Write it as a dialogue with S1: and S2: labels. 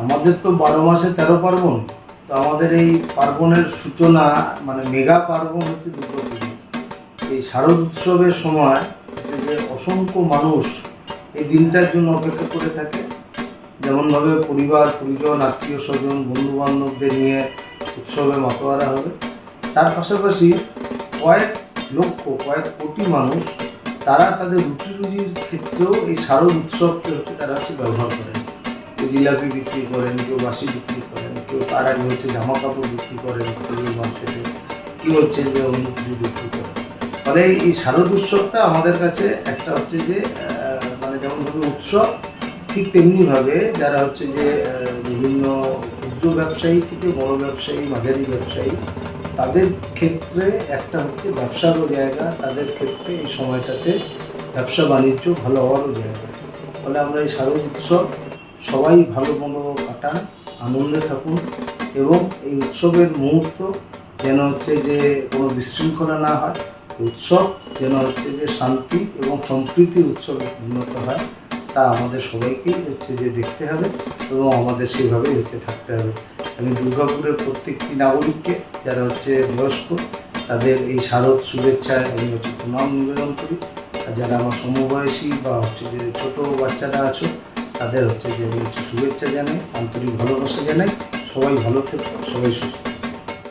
S1: আমাদের তো বারো মাসে তেরো পার্বণ, তো আমাদের এই পার্বণের সূচনা মানে মেগা পার্বণ হচ্ছে দুর্গা পুজো এই শারদ উৎসবের সময় যে অসংখ্য মানুষ এই দিনটার জন্য অপেক্ষা করে থাকে। যেমনভাবে পরিবার, পরিজন, আত্মীয় স্বজন বন্ধু বান্ধবদের নিয়ে উৎসবে মাতোয়ারা হবে। তার পাশাপাশি কয়েক লক্ষ, কয়েক কোটি মানুষ, তারা তাদের রুটি রুজির ক্ষেত্রেও এই শারদ উৎসবকে হচ্ছে তারা হচ্ছে ব্যবহার করেন। জিলাপি বিক্রি করেন, কেউ বাসি বিক্রি করেন, কেউ তার আগে হচ্ছে জামা কাপড় বিক্রি করেন, কেউ মার্কেটে কেউ হচ্ছে যে অন্য কিছু বিক্রি করেন? ফলে এই শারদ উৎসবটা আমাদের কাছে একটা হচ্ছে যে মানে যেমনভাবে উৎসব, ঠিক তেমনিভাবে যারা হচ্ছে যে বিভিন্ন ক্ষুদ্র ব্যবসায়ী থেকে বড় ব্যবসায়ী, মাঝারি ব্যবসায়ী, তাদের ক্ষেত্রে একটা হচ্ছে ব্যবসারও জায়গা, তাদের ক্ষেত্রে এই সময়টাতে ব্যবসা বাণিজ্য ভালো হওয়ারও জায়গা। ফলে আমরা এই শারদ উৎসব সবাই ভালো মন্দ কাটান, আনন্দে থাকুন এবং এই উৎসবের মুহূর্ত যেন হচ্ছে যে কোনো বিশৃঙ্খলা না হয় উৎসব যেন হচ্ছে যে শান্তি এবং সম্প্রীতির উৎসবে উন্নত হয়, তা আমাদের সবাইকেই হচ্ছে যে দেখতে হবে এবং আমাদের সেইভাবেই হচ্ছে থাকতে হবে। আমি দুর্গাপুরের প্রত্যেকটি নাগরিককে, যারা হচ্ছে বয়স্ক, তাদের এই শারদ শুভেচ্ছায় আমি হচ্ছে প্রণাম নিবেদন করি। আর যারা আমার সমবয়সী বা হচ্ছে যে ছোটো বাচ্চারা আছো তাদের হচ্ছে যে শুভেচ্ছা জানাই আন্তরিক ভালোবাসা জানাই। সবাই ভালো থেকো সবাই সুস্থ